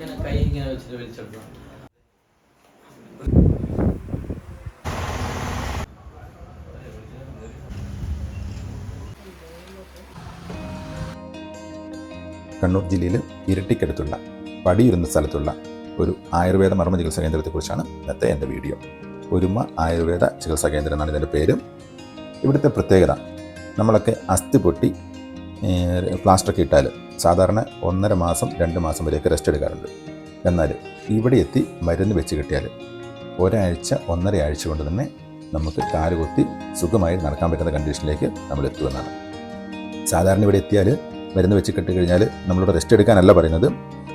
ഇങ്ങനെ കൈ ഇങ്ങനെ വെച്ചിട്ട് വലിച്ചെടുക്കണം. കണ്ണൂർ ജില്ലയിൽ ഇരട്ടിക്കടുത്തുള്ള പടിയിരുന്ന സ്ഥലത്തുള്ള ഒരു ആയുർവേദ മർമ്മ ചികിത്സാ കേന്ദ്രത്തെക്കുറിച്ചാണ് ഇന്നത്തെ എന്റെ വീഡിയോ. ഒരുമ ആയുർവേദ ചികിത്സാ കേന്ദ്രം എന്നാണ് ഇതിന്റെ പേര്. ഇവിടുത്തെ പ്രത്യേകത നമ്മളൊക്കെ അസ്ഥി പൊട്ടി പ്ലാസ്റ്ററൊക്കെ ഇട്ടാൽ സാധാരണ ഒന്നര മാസം രണ്ട് മാസം വരെയൊക്കെ റെസ്റ്റ് എടുക്കാറുണ്ട്. എന്നാൽ ഇവിടെ എത്തി മരുന്ന് വെച്ച് കിട്ടിയാൽ ഒരാഴ്ച ഒന്നര ആഴ്ച കൊണ്ട് തന്നെ നമുക്ക് കാൽ കൊത്തി സുഖമായി നടക്കാൻ പറ്റുന്ന കണ്ടീഷനിലേക്ക് നമ്മൾ എത്തുമെന്നാണ്. സാധാരണ ഇവിടെ എത്തിയാൽ മരുന്ന് വെച്ച് കെട്ടി കഴിഞ്ഞാൽ നമ്മളോട് റെസ്റ്റ് എടുക്കാനല്ല പറയുന്നത്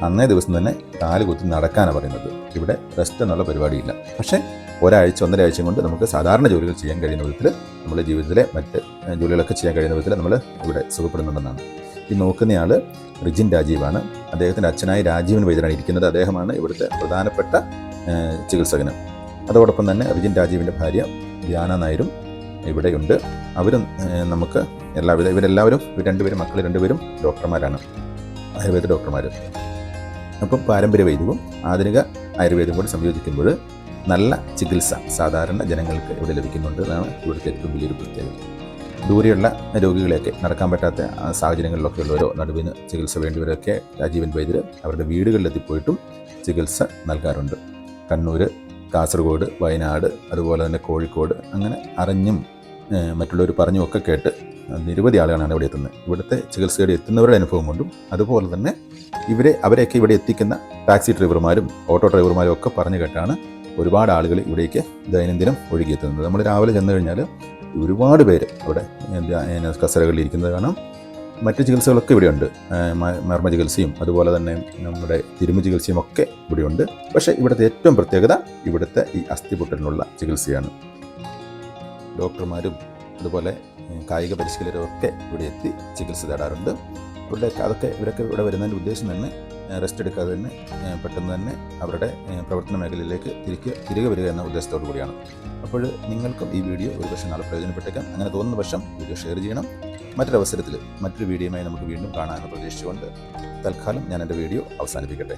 അന്നേ ദിവസം തന്നെ കാൽ കുത്തി നടക്കാനാണ് പറയുന്നത്. ഇവിടെ റെസ്റ്റ് എന്നുള്ള പരിപാടിയില്ല. പക്ഷേ ഒരാഴ്ച ഒന്നര ആഴ്ച കൊണ്ട് നമുക്ക് സാധാരണ ജോലികൾ ചെയ്യാൻ കഴിയുന്ന വിധത്തിൽ നമ്മുടെ ജീവിതത്തിലെ മറ്റ് ജോലികളൊക്കെ ചെയ്യാൻ കഴിയുന്ന വിധത്തിൽ നമ്മൾ ഇവിടെ സുഖപ്പെടുന്നുണ്ടെന്നാണ്. ഈ നോക്കുന്നയാൾ റിജിൻ രാജീവാണ്. അദ്ദേഹത്തിന്റെ അച്ഛനായ രാജീവൻ വൈദ്യനാണ് ഇരിക്കുന്നത് അദ്ദേഹമാണ് ഇവിടുത്തെ പ്രധാനപ്പെട്ട ചികിത്സകന്. അതോടൊപ്പം തന്നെ റിജിൻ രാജീവിന്റെ ഭാര്യ ധ്യാന നായരും ഇവിടെയുണ്ട്. അവരും നമുക്ക് എല്ലാവിധ ഇവരെല്ലാവരും രണ്ടുപേരും മക്കൾ രണ്ടുപേരും ഡോക്ടർമാരാണ്. ആയുർവേദ ഡോക്ടർമാർ അപ്പം പാരമ്പര്യ വൈദ്യവും ആധുനിക ആയുർവേദവും കൂടി സംയോജിക്കുമ്പോൾ നല്ല ചികിത്സ സാധാരണ ജനങ്ങൾക്ക് ഇവിടെ ലഭിക്കുന്നുണ്ട് എന്നാണ് ഇവിടുത്തെ ഏറ്റവും വലിയൊരു പ്രത്യേകത. ദൂരെയുള്ള രോഗികളെയൊക്കെ നടക്കാൻ പറ്റാത്ത സാഹചര്യങ്ങളിലൊക്കെ ഉള്ളവരോ നടുവിന് ചികിത്സ വേണ്ടിവരൊക്കെ രാജീവൻ വൈദ്യർ അവരുടെ വീടുകളിലെത്തിപ്പോയിട്ടും ചികിത്സ നൽകാറുണ്ട്. കണ്ണൂർ കാസർഗോഡ് വയനാട് അതുപോലെ തന്നെ കോഴിക്കോട് അങ്ങനെ അറിഞ്ഞും മറ്റുള്ളവർ പറഞ്ഞും ഒക്കെ കേട്ട് നിരവധി ആളുകളാണ് ഇവിടെ എത്തുന്നത്. ഇവിടുത്തെ ചികിത്സയുടെ എത്തുന്നവരുടെ അനുഭവം കൊണ്ടും അതുപോലെ തന്നെ ഇവരെ അവരെയൊക്കെ ഇവിടെ എത്തിക്കുന്ന ടാക്സി ഡ്രൈവർമാരും ഓട്ടോ ഡ്രൈവർമാരും ഒക്കെ പറഞ്ഞു കേട്ടാണ് ഒരുപാട് ആളുകൾ ഇവിടേക്ക് ദൈനംദിനം ഒഴുകിയെത്തുന്നത്. നമ്മൾ രാവിലെ ചെന്ന് കഴിഞ്ഞാൽ ഒരുപാട് പേര് അവിടെ കസരകളിൽ ഇരിക്കുന്നത് കാണാം. മറ്റ് ചികിത്സകളൊക്കെ ഇവിടെയുണ്ട്. മർമ്മ ചികിത്സയും അതുപോലെ തന്നെ നമ്മുടെ തിരുമു ചികിത്സയും ഒക്കെ ഇവിടെയുണ്ട്. പക്ഷേ ഇവിടുത്തെ ഏറ്റവും പ്രത്യേകത ഇവിടുത്തെ ഈ അസ്ഥിപൊട്ടലിനുള്ള ചികിത്സയാണ്. ഡോക്ടർമാരും അതുപോലെ കായിക പരിശീലകരും ഒക്കെ ഇവിടെ എത്തി ചികിത്സ തേടാറുണ്ട്. ഇവിടെ അതൊക്കെ ഇവരൊക്കെ ഇവിടെ വരുന്നതിന്റെ ഉദ്ദേശം തന്നെ റെസ്റ്റ് എടുക്കാതെ തന്നെ പെട്ടെന്ന് തന്നെ അവരുടെ പ്രവർത്തന മേഖലയിലേക്ക് തിരികെ തിരികെ വരിക എന്ന ഉദ്ദേശത്തോടു കൂടിയാണ്. അപ്പോൾ നിങ്ങൾക്കും ഈ വീഡിയോ ഒരു പക്ഷേ നാളെ പ്രയോജനപ്പെട്ടേക്കാം. അങ്ങനെ തോന്നുന്ന പക്ഷം വീഡിയോ ഷെയർ ചെയ്യണം. മറ്റൊരവസരത്തിൽ മറ്റൊരു വീഡിയോയുമായി നമുക്ക് വീണ്ടും കാണാമെന്ന് പ്രതീക്ഷിച്ചുകൊണ്ട് തൽക്കാലം ഞാൻ എന്റെ വീഡിയോ അവസാനിപ്പിക്കട്ടെ.